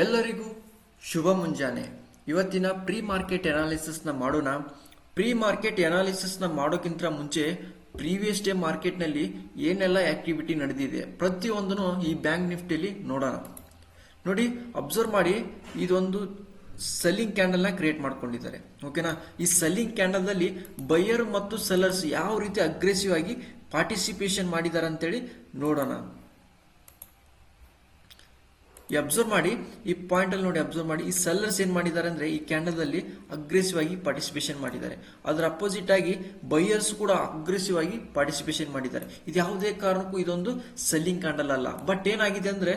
ಎಲ್ಲರಿಗೂ ಶುಭ ಮುಂಜಾನೆ. ಇವತ್ತಿನ ಪ್ರೀ ಮಾರ್ಕೆಟ್ ಅನಾಲಿಸಿಸ್ನ ಮಾಡೋಣ. ಪ್ರೀ ಮಾರ್ಕೆಟ್ ಅನಾಲಿಸಿಸ್ನ ಮಾಡೋಕ್ಕಿಂತ ಮುಂಚೆ ಪ್ರೀವಿಯಸ್ ಡೇ ಮಾರ್ಕೆಟ್ನಲ್ಲಿ ಏನೆಲ್ಲ ಆಕ್ಟಿವಿಟಿ ನಡೆದಿದೆ ಪ್ರತಿಯೊಂದನ್ನು ಈ ಬ್ಯಾಂಕ್ ನಿಫ್ಟಿಯಲ್ಲಿ ನೋಡೋಣ. ನೋಡಿ ಅಬ್ಸರ್ವ್ ಮಾಡಿ, ಇದೊಂದು ಸೆಲ್ಲಿಂಗ್ ಕ್ಯಾಂಡಲ್ನ ಕ್ರಿಯೇಟ್ ಮಾಡ್ಕೊಂಡಿದ್ದಾರೆ. ಓಕೆನಾ ಈ ಸೆಲ್ಲಿಂಗ್ ಕ್ಯಾಂಡಲ್ದಲ್ಲಿ ಬೈಯರ್ ಮತ್ತು ಸೆಲ್ಲರ್ಸ್ ಯಾವ ರೀತಿ ಅಗ್ರೆಸಿವ್ ಆಗಿ ಪಾರ್ಟಿಸಿಪೇಷನ್ ಮಾಡಿದ್ದಾರೆ ಅಂತೇಳಿ ನೋಡೋಣ. ಈ ಅಬ್ಸರ್ವ್ ಮಾಡಿ, ಈ ಪಾಯಿಂಟ್ ಅಲ್ಲಿ ನೋಡಿ ಅಬ್ಸರ್ವ್ ಮಾಡಿ, ಈ ಸೆಲ್ಲರ್ಸ್ ಏನ್ ಮಾಡಿದ್ದಾರೆ ಅಂದ್ರೆ ಈ ಕ್ಯಾಂಡಲ್ ಅಲ್ಲಿ ಅಗ್ರೆಸಿವ್ ಆಗಿ ಪಾರ್ಟಿಸಿಪೇಷನ್ ಮಾಡಿದ್ದಾರೆ. ಅದರ ಅಪೋಸಿಟ್ ಆಗಿ ಬೈಯರ್ಸ್ ಕೂಡ ಅಗ್ರೆಸಿವ್ ಆಗಿ ಪಾರ್ಟಿಸಿಪೇಷನ್ ಮಾಡಿದ್ದಾರೆ. ಇದು ಯಾವುದೇ ಕಾರಣಕ್ಕೂ ಇದೊಂದು ಸೆಲ್ಲಿಂಗ್ ಕ್ಯಾಂಡಲ್ ಅಲ್ಲ. ಬಟ್ ಏನಾಗಿದೆ ಅಂದ್ರೆ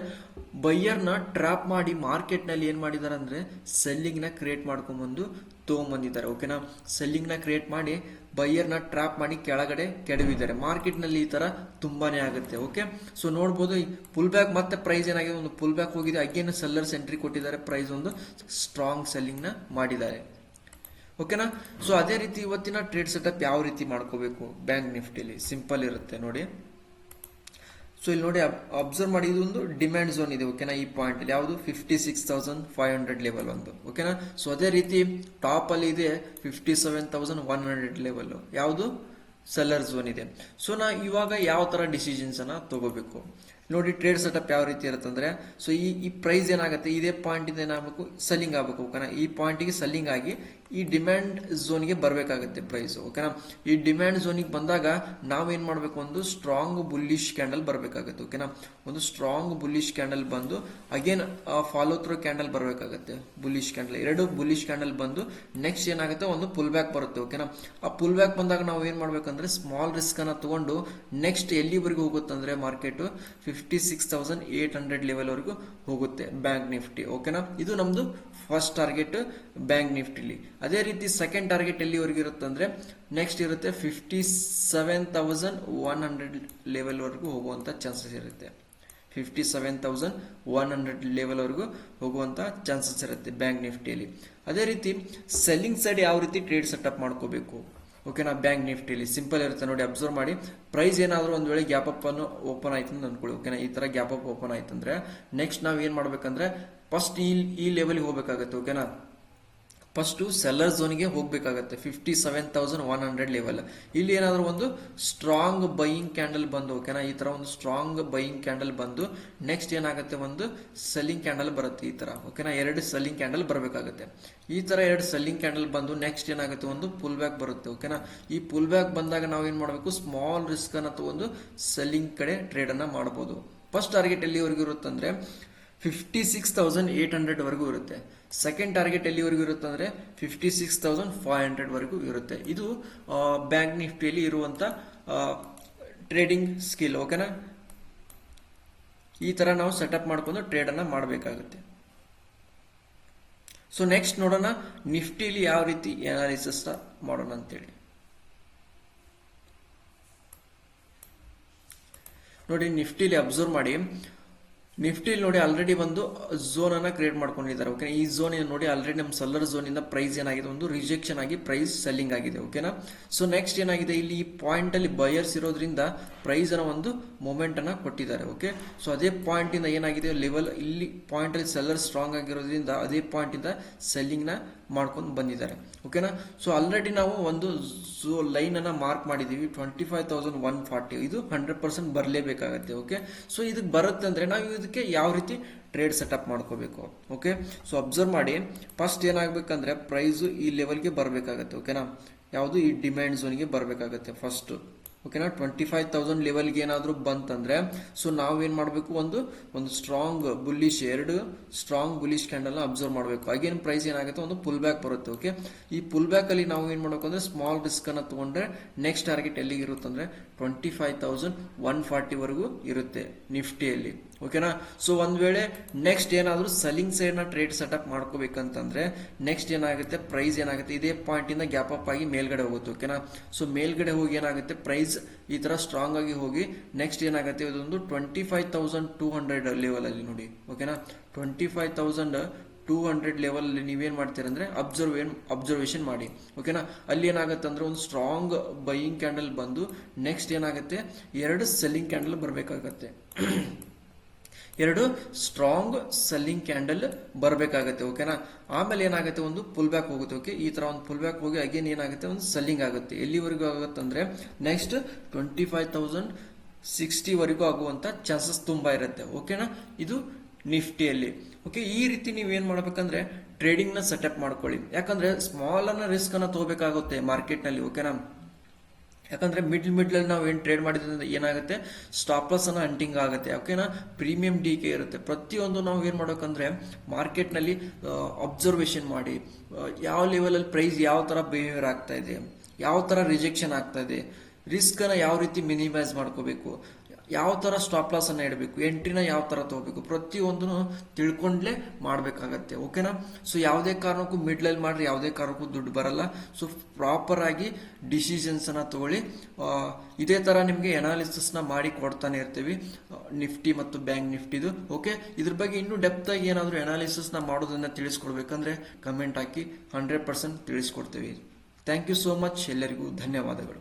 ಬೈಯರ್ನ ಟ್ರಾಪ್ ಮಾಡಿ ಮಾರ್ಕೆಟ್ನಲ್ಲಿ ಏನ್ ಮಾಡಿದ್ದಾರೆ ಅಂದರೆ ಸೆಲ್ಲಿಂಗ್ನ ಕ್ರಿಯೇಟ್ ಮಾಡ್ಕೊಂಬಂದು ತಗೊಂಬಂದಿದ್ದಾರೆ ಓಕೆನಾ ಸೆಲ್ಲಿಂಗ್ನ ಕ್ರಿಯೇಟ್ ಮಾಡಿ ಬೈಯರ್ನ ಟ್ರಾಪ್ ಮಾಡಿ ಕೆಳಗಡೆ ಕೆಡವಿದ್ದಾರೆ. ಮಾರ್ಕೆಟ್ನಲ್ಲಿ ಈ ತರ ತುಂಬಾನೇ ಆಗುತ್ತೆ ಓಕೆ ಸೊ ನೋಡ್ಬೋದು ಪುಲ್ ಬ್ಯಾಕ್ ಮತ್ತೆ ಪ್ರೈಸ್ ಏನಾಗಿದೆ? ಒಂದು ಪುಲ್ ಬ್ಯಾಕ್ ಹೋಗಿದೆ. ಅಗೇನ್ ಸೆಲ್ಲರ್ಸ್ ಎಂಟ್ರಿ ಕೊಟ್ಟಿದ್ದಾರೆ. ಪ್ರೈಸ್ ಒಂದು ಸ್ಟ್ರಾಂಗ್ ಸೆಲ್ಲಿಂಗ್ನ ಮಾಡಿದ್ದಾರೆ ಓಕೆನಾ ಸೊ ಅದೇ ರೀತಿ ಇವತ್ತಿನ ಟ್ರೇಡ್ ಸೆಟಪ್ ಯಾವ ರೀತಿ ಮಾಡ್ಕೋಬೇಕು? ಬ್ಯಾಂಕ್ ನಿಫ್ಟಿಲಿ ಸಿಂಪಲ್ ಇರುತ್ತೆ, ನೋಡಿ. ಸೊ ಇಲ್ಲಿ ನೋಡಿ ಅಬ್ಸರ್ವ್ ಮಾಡಿ ಒಂದು ಡಿಮ್ಯಾಂಡ್ ಝೋನ್ ಇದೆ ಓಕೆನಾ ಈ ಪಾಯಿಂಟ್ ಯಾವುದು? Fifty six thousand five hundred level ಒಂದು ಓಕೆನಾ ಸೊ ಅದೇ ರೀತಿ ಟಾಪ್ ಅಲ್ಲಿ ಇದೆ fifty seven thousand one hundred level ಯಾವುದು? ಸೆಲ್ಲರ್ ಝೋನ್ ಇದೆ. ಸೊ ನಾ ಇವಾಗ ಯಾವ ತರ ಡಿಸಿಷನ್ಸ್ ಅನ್ನ ತಗೋಬೇಕು? ನೋಡಿ ಟ್ರೇಡ್ ಸೆಟಪ್ ಯಾವ ರೀತಿ ಇರುತ್ತೆ ಅಂದ್ರೆ ಸೊ ಈ ಈ ಪ್ರೈಸ್ ಏನಾಗುತ್ತೆ, ಇದೇ ಪಾಯಿಂಟ್ ಇಂದ ಏನಾಗಬೇಕು? ಸೆಲ್ಲಿಂಗ್ ಆಗಬೇಕು ಓಕೆನಾ ಈ ಪಾಯಿಂಟಿಗೆ ಸೆಲ್ಲಿಂಗ್ ಆಗಿ ಈ ಡಿಮ್ಯಾಂಡ್ ಝೋನ್ಗೆ ಬರಬೇಕಾಗುತ್ತೆ ಪ್ರೈಸ್ ಓಕೆನಾ ಈ ಡಿಮ್ಯಾಂಡ್ ಝೋನಿಗೆ ಬಂದಾಗ ನಾವೇನು ಮಾಡಬೇಕು? ಒಂದು ಸ್ಟ್ರಾಂಗ್ ಬುಲ್ಲಿಶ್ ಕ್ಯಾಂಡಲ್ ಬರಬೇಕಾಗುತ್ತೆ ಓಕೆನಾ ಒಂದು ಸ್ಟ್ರಾಂಗ್ ಬುಲ್ಲಿಶ್ ಕ್ಯಾಂಡಲ್ ಬಂದು ಅಗೇನ್ ಫಾಲೋ ಥ್ರೂ ಕ್ಯಾಂಡಲ್ ಬರಬೇಕಾಗುತ್ತೆ ಬುಲ್ಲಿಶ್ ಕ್ಯಾಂಡಲ್ ಎರಡು ಬುಲ್ಲಿಶ್ ಕ್ಯಾಂಡಲ್ ಬಂದು ನೆಕ್ಸ್ಟ್ ಏನಾಗುತ್ತೆ? ಒಂದು ಪುಲ್ ಬ್ಯಾಕ್ ಬರುತ್ತೆ ಓಕೆನಾ ಆ ಪುಲ್ ಬ್ಯಾಕ್ ಬಂದಾಗ ನಾವು ಏನು ಮಾಡ್ಬೇಕಂದ್ರೆ ಸ್ಮಾಲ್ ರಿಸ್ಕನ್ನು ತಗೊಂಡು ನೆಕ್ಸ್ಟ್ ಎಲ್ಲಿವರೆಗೂ ಹೋಗುತ್ತಂದ್ರೆ market fifty six thousand eight hundred ಲೆವೆಲ್ವರೆಗೂ ಹೋಗುತ್ತೆ ಬ್ಯಾಂಕ್ ನಿಫ್ಟಿ ಓಕೆನಾ ಇದು ನಮ್ದು ಫಸ್ಟ್ ಟಾರ್ಗೆಟ್ ಬ್ಯಾಂಕ್ ನಿಫ್ಟಿಲಿ ಅದೇ ರೀತಿ ಸೆಕೆಂಡ್ ಟಾರ್ಗೆಟ್ ಎಲ್ಲಿವರೆಗೂ ಇರುತ್ತೆ ಅಂದ್ರೆ ನೆಕ್ಸ್ಟ್ ಇರುತ್ತೆ fifty seven thousand one hundred ಲೆವೆಲ್ವರೆಗೂ ಹೋಗುವಂಥ ಚಾನ್ಸಸ್ ಇರುತ್ತೆ. Fifty seven thousand one hundred ಲೆವೆಲ್ವರೆಗೂ ಹೋಗುವಂಥ ಚಾನ್ಸಸ್ ಇರುತ್ತೆ ಬ್ಯಾಂಕ್ ನಿಫ್ಟಿಯಲ್ಲಿ ಅದೇ ರೀತಿ ಸೆಲ್ಲಿಂಗ್ ಸೈಡ್ ಯಾವ ರೀತಿ ಟ್ರೇಡ್ ಸೆಟಪ್ ಮಾಡ್ಕೋಬೇಕು? ಓಕೆನಾ ಬ್ಯಾಂಕ್ ನಿಫ್ಟಿಲಿ ಸಿಂಪಲ್ ಇರುತ್ತೆ ನೋಡಿ ಅಬ್ಸರ್ವ್ ಮಾಡಿ. ಪ್ರೈಸ್ ಏನಾದರೂ ಒಂದು ವೇಳೆ ಗ್ಯಾಪ್ ಅಪ್ ಅನ್ನು ಓಪನ್ ಆಯ್ತು ಅಂತ ಅಂದ್ಕೊಳ್ಳಿ ಓಕೆನಾ ಈ ಥರ ಗ್ಯಾಪ್ ಅಪ್ ಓಪನ್ ಆಯ್ತು ಅಂದರೆ ನೆಕ್ಸ್ಟ್ ನಾವು ಏನು ಮಾಡಬೇಕಂದ್ರೆ ಫಸ್ಟ್ ಈ ಈ ಲೆವೆಲ್ಗೆ ಹೋಗ್ಬೇಕಾಗತ್ತೆ ಓಕೆನಾ ಫಸ್ಟ್ ಸೆಲ್ಲರ್ ಝೋನ್ಗೆ ಹೋಗಬೇಕಾಗತ್ತೆ. Fifty seven thousand one hundred level ಇಲ್ಲಿ ಏನಾದರೂ ಒಂದು ಸ್ಟ್ರಾಂಗ್ ಬೈಯಿಂಗ್ ಕ್ಯಾಂಡಲ್ ಬಂದು ಓಕೆನಾ ಈ ತರ ಒಂದು ಸ್ಟ್ರಾಂಗ್ ಬೈಯಿಂಗ್ ಕ್ಯಾಂಡಲ್ ಬಂದು ನೆಕ್ಸ್ಟ್ ಏನಾಗುತ್ತೆ? ಒಂದು ಸೆಲ್ಲಿಂಗ್ ಕ್ಯಾಂಡಲ್ ಬರುತ್ತೆ ಈ ತರ ಓಕೆನಾ ಎರಡು ಸೆಲ್ಲಿಂಗ್ ಕ್ಯಾಂಡಲ್ ಬರಬೇಕಾಗುತ್ತೆ. ಈ ತರ ಎರಡು ಸೆಲ್ಲಿಂಗ್ ಕ್ಯಾಂಡಲ್ ಬಂದು ನೆಕ್ಸ್ಟ್ ಏನಾಗುತ್ತೆ? ಒಂದು ಪುಲ್ ಬ್ಯಾಕ್ ಬರುತ್ತೆ ಓಕೆನಾ ಈ ಪುಲ್ ಬ್ಯಾಕ್ ಬಂದಾಗ ನಾವು ಏನು ಮಾಡಬೇಕು? ಸ್ಮಾಲ್ ರಿಸ್ಕ್ ಅನ್ನ ತಗೊಂಡು ಸೆಲ್ಲಿಂಗ್ ಕಡೆ ಟ್ರೇಡ್ ಮಾಡ್ಬೋದು. ಫಸ್ಟ್ ಟಾರ್ಗೆಟ್ ಎಲ್ಲಿವರೆಗೂ ಇರುತ್ತಂದರೆ ಫಿಫ್ಟಿ ಸಿಕ್ಸ್ ತೌಸಂಡ್ ಏಟ್ ಹಂಡ್ರೆಡ್ವರೆಗೂ ಇರುತ್ತೆ. ಸೆಕೆಂಡ್ ಟಾರ್ಗೆಟ್ ಎಲ್ಲಿವರೆಗೂ ಇರುತ್ತೆ ಅಂದ್ರೆ fifty six thousand five hundred ವರೆಗೂ ಇರುತ್ತೆ. ಇದು ಬ್ಯಾಂಕ್ ನಿಫ್ಟಿಯಲ್ಲಿ ಇರುವಂತ ಟ್ರೇಡಿಂಗ್ ಸ್ಕಿಲ್ ಓಕೆನಾ ಈ ತರ ನಾವು ಸೆಟಪ್ ಮಾಡ್ಕೊಂಡು ಟ್ರೇಡ್ ಅನ್ನ ಮಾಡಬೇಕಾಗುತ್ತೆ. ಸೊ ನೆಕ್ಸ್ಟ್ ನೋಡೋಣ, ನಿಫ್ಟಿಲಿ ಯಾವ ರೀತಿ ಅನಾಲಿಸಿಸ್ ಮಾಡೋಣ ಅಂತೇಳಿ. ನೋಡಿ, ನಿಫ್ಟಿಲಿ ಅಬ್ಸರ್ವ್ ಮಾಡಿ. ನಿಫ್ಟಿಲಿ ನೋಡಿ ಆಲ್ರೆಡಿ ಒಂದು ಝೋನ್ ಅನ್ನ ಕ್ರಿಯೇಟ್ ಮಾಡ್ಕೊಂಡಿದ್ದಾರೆ ಓಕೆ ಈ ಝೋನ್ ನೋಡಿ ಆಲ್ರೆಡಿ ನಮ್ಮ ಸಲ್ಲರ್ ಝೋನ್ ಇಂದ ಪ್ರೈಸ್ ಏನಾಗಿದೆ? ಒಂದು ರಿಜೆಕ್ಷನ್ ಆಗಿ ಪ್ರೈಸ್ ಸೆಲ್ಲಿಂಗ್ ಆಗಿದೆ ಓಕೆನಾ ಸೊ ನೆಕ್ಸ್ಟ್ ಏನಾಗಿದೆ? ಇಲ್ಲಿ ಈ ಪಾಯಿಂಟ್ ಅಲ್ಲಿ ಬಯರ್ಸ್ ಇರೋದ್ರಿಂದ ಪ್ರೈಸ್ ಅನ್ನ ಒಂದು ಮೂಮೆಂಟ್ ಅನ್ನ ಕೊಟ್ಟಿದ್ದಾರೆ ಓಕೆ ಸೊ ಅದೇ ಪಾಯಿಂಟ್ ಇಂದ ಏನಾಗಿದೆ? ಲೆವೆಲ್ ಇಲ್ಲಿ ಪಾಯಿಂಟ್ ಅಲ್ಲಿ ಸೆಲ್ಲರ್ ಸ್ಟ್ರಾಂಗ್ ಆಗಿರೋದ್ರಿಂದ ಅದೇ ಪಾಯಿಂಟ್ ಇಂದ ಸೆಲ್ಲಿಂಗ್ನ ಮಾಡ್ಕೊಂಡು ಬಂದಿದ್ದಾರೆ. ಓಕೆನಾ ಸೊ ಆಲ್ರೆಡಿ ನಾವು ಒಂದು ಲೈನ್ ಲೈನನ್ನು ಮಾರ್ಕ್ ಮಾಡಿದೀವಿ. Twenty five thousand one forty ಇದು ಹಂಡ್ರೆಡ್ ಪರ್ಸೆಂಟ್ ಬರಲೇಬೇಕಾಗತ್ತೆ ಓಕೆ ಸೊ ಇದಕ್ಕೆ ಬರುತ್ತೆ ಅಂದ್ರೆ ನಾವು ಇದಕ್ಕೆ ಯಾವ ರೀತಿ ಟ್ರೇಡ್ ಸೆಟಪ್ ಮಾಡ್ಕೋಬೇಕು ಓಕೆ ಸೊ ಅಬ್ಸರ್ವ್ ಮಾಡಿ. ಫಸ್ಟ್ ಏನಾಗಬೇಕಂದ್ರೆ ಪ್ರೈಸ್ ಈ ಲೆವೆಲ್ಗೆ ಬರಬೇಕಾಗತ್ತೆ ಓಕೆನಾ ಯಾವುದು? ಈ ಡಿಮ್ಯಾಂಡ್ ಝೋನ್ಗೆ ಬರಬೇಕಾಗತ್ತೆ ಫಸ್ಟ್ ಓಕೆನಾ ಟ್ವೆಂಟಿ ಫೈವ್ ತೌಸಂಡ್ ಲೆವೆಲ್ಗೆ ಏನಾದರೂ ಬಂತಂದರೆ ಸೊ ನಾವು ಏನ್ ಮಾಡಬೇಕು? ಒಂದು ಒಂದು ಸ್ಟ್ರಾಂಗ್ ಬುಲ್ಲಿಶ್ ಎರಡು ಸ್ಟ್ರಾಂಗ್ ಬುಲ್ಲಿಶ್ ಕ್ಯಾಂಡಲ್ನ ಅಬ್ಸರ್ವ್ ಮಾಡಬೇಕು. ಅಗೇನ್ ಪ್ರೈಸ್ ಏನಾಗುತ್ತೆ? ಒಂದು ಪುಲ್ ಬ್ಯಾಕ್ ಬರುತ್ತೆ ಓಕೆ ಈ ಪುಲ್ ಬ್ಯಾಕ್ ಅಲ್ಲಿ ನಾವು ಏನು ಮಾಡಬೇಕು ಅಂದರೆ ಸ್ಮಾಲ್ ರಿಸ್ಕ್ ತೊಗೊಂಡ್ರೆ ನೆಕ್ಸ್ಟ್ ಟಾರ್ಗೆಟ್ ಎಲ್ಲಿಗೆ ಇರುತ್ತೆ ಅಂದ್ರೆ ಟ್ವೆಂಟಿ ಫೈವ್ ತೌಸಂಡ್ ಒನ್ ಫಾರ್ಟಿವರೆಗೂ ಇರುತ್ತೆ ನಿಫ್ಟಿಯಲ್ಲಿ. ಓಕೆನಾ ಸೊ ಒಂದ್ ವೇಳೆ ನೆಕ್ಸ್ಟ್ ಏನಾದರೂ ಸೆಲ್ಲಿಂಗ್ ಸೈಡ್ನ ಟ್ರೇಡ್ ಸೆಟಪ್ ಮಾಡ್ಕೋಬೇಕಂತಂದ್ರೆ ನೆಕ್ಸ್ಟ್ ಏನಾಗುತ್ತೆ? ಪ್ರೈಸ್ ಏನಾಗುತ್ತೆ? ಇದೇ ಪಾಯಿಂಟ್ ಇಂದ ಗ್ಯಾಪ್ ಅಪ್ ಆಗಿ ಮೇಲ್ಗಡೆ ಹೋಗುತ್ತೆ ಓಕೆನಾ ಸೊ ಮೇಲ್ಗಡೆ ಹೋಗಿ ಏನಾಗುತ್ತೆ? ಪ್ರೈಸ್ ಈ ತರ ಸ್ಟ್ರಾಂಗ್ ಆಗಿ ಹೋಗಿ ನೆಕ್ಸ್ಟ್ ಏನಾಗುತ್ತೆ? ಇದೊಂದು twenty five thousand two hundred ಲೆವೆಲಲ್ಲಿ ನೋಡಿ ಓಕೆನಾ twenty five thousand two hundred ಲೆವೆಲಲ್ಲಿ ನೀವೇನು ಮಾಡ್ತೀರ ಅಂದ್ರೆ ಅಬ್ಸರ್ವ್ ಅಬ್ಸರ್ವೇಷನ್ ಮಾಡಿ ಓಕೆನಾ ಅಲ್ಲಿ ಏನಾಗುತ್ತೆ ಅಂದ್ರೆ ಒಂದು ಸ್ಟ್ರಾಂಗ್ ಬೈಯಿಂಗ್ ಕ್ಯಾಂಡಲ್ ಬಂದು ನೆಕ್ಸ್ಟ್ ಏನಾಗುತ್ತೆ? ಎರಡು ಸೆಲ್ಲಿಂಗ್ ಕ್ಯಾಂಡಲ್ ಬರಬೇಕಾಗತ್ತೆ. ಎರಡು ಸ್ಟ್ರಾಂಗ್ ಸೆಲ್ಲಿಂಗ್ ಕ್ಯಾಂಡಲ್ ಬರಬೇಕಾಗತ್ತೆ ಓಕೆನಾ ಆಮೇಲೆ ಏನಾಗುತ್ತೆ? ಒಂದು ಪುಲ್ ಬ್ಯಾಕ್ ಹೋಗುತ್ತೆ ಓಕೆ ಈ ತರ ಒಂದು ಪುಲ್ ಬ್ಯಾಕ್ ಹೋಗಿ ಅಗೇನ್ ಏನಾಗುತ್ತೆ? ಒಂದು ಸೆಲ್ಲಿಂಗ್ ಆಗುತ್ತೆ. ಎಲ್ಲಿವರೆಗೂ ಆಗುತ್ತೆ ಅಂದ್ರೆ ನೆಕ್ಸ್ಟ್ ಟ್ವೆಂಟಿ ಫೈವ್ ತೌಸಂಡ್ ಸಿಕ್ಸ್ಟಿವರೆಗೂ ಆಗುವಂತ ಚಾನ್ಸಸ್ ತುಂಬಾ ಇರುತ್ತೆ ಓಕೆನಾ ಇದು ನಿಫ್ಟಿಯಲ್ಲಿ ಓಕೆ ಈ ರೀತಿ ನೀವು ಏನ್ ಮಾಡಬೇಕಂದ್ರೆ ಟ್ರೇಡಿಂಗ್ನ ಸೆಟಪ್ ಮಾಡ್ಕೊಳ್ಳಿ. ಯಾಕಂದ್ರೆ ಸ್ಮಾಲ್ ಅನ್ನ ರಿಸ್ಕ್ ಅನ್ನ ತಗೋಬೇಕಾಗುತ್ತೆ ಮಾರ್ಕೆಟ್ನಲ್ಲಿ ಓಕೆನಾ ಯಾಕಂದ್ರೆ ಮಿಡ್ಲ್ ಅಲ್ಲಿ ನಾವು ಏನು ಟ್ರೇಡ್ ಮಾಡಿದ್ರೆ ಏನಾಗುತ್ತೆ? ಸ್ಟಾಪ್ ಲಾಸ್ ಅನ್ನ ಹಂಟಿಂಗ್ ಆಗುತ್ತೆ ಓಕೆನಾ ಪ್ರೀಮಿಯಂ ಡಿ ಕೆ ಇರುತ್ತೆ. ಪ್ರತಿಯೊಂದು ನಾವು ಏನು ಮಾಡ್ಬೇಕಂದ್ರೆ ಮಾರ್ಕೆಟ್ನಲ್ಲಿ ಅಬ್ಸರ್ವೇಷನ್ ಮಾಡಿ ಯಾವ ಲೆವೆಲಲ್ಲಿ ಪ್ರೈಸ್ ಯಾವ ತರ ಬಿಹೇವಿಯರ್ ಆಗ್ತಾ ಇದೆ, ಯಾವ ತರ ರಿಜೆಕ್ಷನ್ ಆಗ್ತಾ ಇದೆ ರಿಸ್ಕ್ ಅನ್ನ ಯಾವ ರೀತಿ ಮಿನಿಮೈಸ್ ಮಾಡ್ಕೋಬೇಕು ಯಾವ ತರ ಸ್ಟಾಪ್ ಲಾಸ್ ಅನ್ನ ಇಡಬೇಕು ಎಂಟ್ರಿನ ಯಾವ ತರ ತಗೋಬೇಕು, ಪ್ರತಿಯೊಂದನ್ನು ತಿಳ್ಕೊಂಡ್ಲೇ ಮಾಡಬೇಕಾಗತ್ತೆ ಓಕೆನಾ ಸೊ ಯಾವುದೇ ಕಾರಣಕ್ಕೂ ಮಿಡ್ಲಲ್ಲಿ ಮಾಡ್ರಿ, ಯಾವುದೇ ಕಾರಣಕ್ಕೂ ದುಡ್ಡು ಬರಲ್ಲ. ಸೊ ಪ್ರಾಪರ್ ಆಗಿ ಡಿಸಿಷನ್ಸ್ ಅನ್ನ ತಗೊಳ್ಳಿ. ಇದೇ ತರ ನಿಮಗೆ ಅನಾಲಿಸಿಸ್ನ ಮಾಡಿ ಕೊಡ್ತಾನೆ ಇರ್ತೀವಿ. ನಿಫ್ಟಿ ಮತ್ತು ಬ್ಯಾಂಕ್ ನಿಫ್ಟಿದು ಓಕೆ ಇದ್ರ ಬಗ್ಗೆ ಇನ್ನೂ ಡೆಪ್ತ್ ಆಗಿ ಏನಾದರೂ ಅನಾಲಿಸಿಸ್ನ ಮಾಡೋದನ್ನ ತಿಳಿಸ್ಕೊಡ್ಬೇಕಂದ್ರೆ ಕಮೆಂಟ್ ಹಾಕಿ ಹಂಡ್ರೆಡ್ ಪರ್ಸೆಂಟ್ ತಿಳಿಸ್ಕೊಡ್ತೀವಿ. ಥ್ಯಾಂಕ್ ಯು ಸೋ ಮಚ್ ಎಲ್ಲರಿಗೂ ಧನ್ಯವಾದಗಳು.